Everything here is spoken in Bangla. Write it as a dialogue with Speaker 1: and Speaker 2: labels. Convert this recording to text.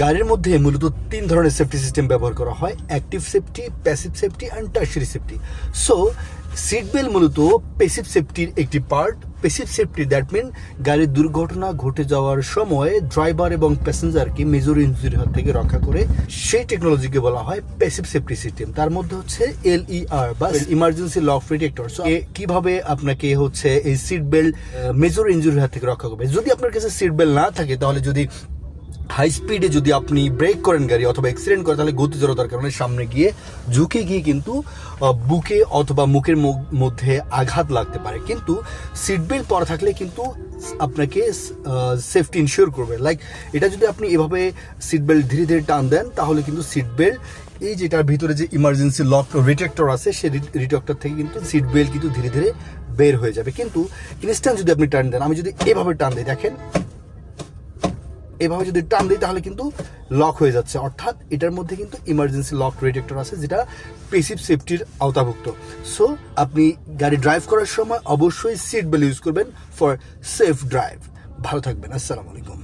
Speaker 1: গাড়ির মধ্যে মূলত তিন ধরনের সেফটি সিস্টেম ব্যবহার করা হয় active safety passive safety and tertiary safety so seat belt মূলত প্যাসিভ সেফটির একটি part passive safety that mean গাড়ির দুর্ঘটনা ঘটে যাওয়ার সময় ড্রাইভার এবং প্যাসেঞ্জারকে মেজর ইঞ্জুরি হাত থেকে রক্ষা করে সেই টেকনোলজিকে বলা হয় প্যাসিভ সেফটি সিস্টেম তার মধ্যে হচ্ছে এলইআর বা ইমার্জেন্সি লক প্রিটেক্টর সো কীভাবে আপনাকে হচ্ছে এই সিট বেল্ট মেজর ইঞ্জুরি হাত থেকে রক্ষা করবে? যদি আপনার কাছে সিট বেল্ট না থাকে তাহলে যদি হাই স্পিডে যদি আপনি ব্রেক করেন গাড়ি অথবা অ্যাক্সিডেন্ট করেন, তাহলে গতি জড়তার কারণে সামনে গিয়ে ঝুঁকে গিয়ে কিন্তু বুকে অথবা মুখের মুখ- মধ্যে আঘাত লাগতে পারে। কিন্তু সিট বেল্ট পরা থাকলে কিন্তু আপনাকে সেফটি ইনশিওর করবে। লাইক এটা যদি আপনি এভাবে সিট বেল্ট ধীরে ধীরে টান দেন, তাহলে কিন্তু সিট বেল্ট এই যেটার ভিতরে যে ইমার্জেন্সি লক রিটেক্টর আছে সেই রিটেক্টর থেকে কিন্তু সিট বেল্ট কিন্তু ধীরে ধীরে বের হয়ে যাবে। কিন্তু ইনস্ট্যান্ট যদি আপনি টান দেন, আমি যদি এভাবে টান দিই, দেখেন এভাবে যদি টান দিই, তাহলে কিন্তু লক হয়ে যাচ্ছে। অর্থাৎ এটার মধ্যে কিন্তু ইমার্জেন্সি লক রিটেক্টর আছে, যেটা পেসিভ সেফটির আওতাভুক্ত। সো আপনি গাড়ি ড্রাইভ করার সময় অবশ্যই সিট বেল্ট ইউজ করবেন ফর সেফ ড্রাইভ ভালো থাকবেন। আসসালামু আলাইকুম।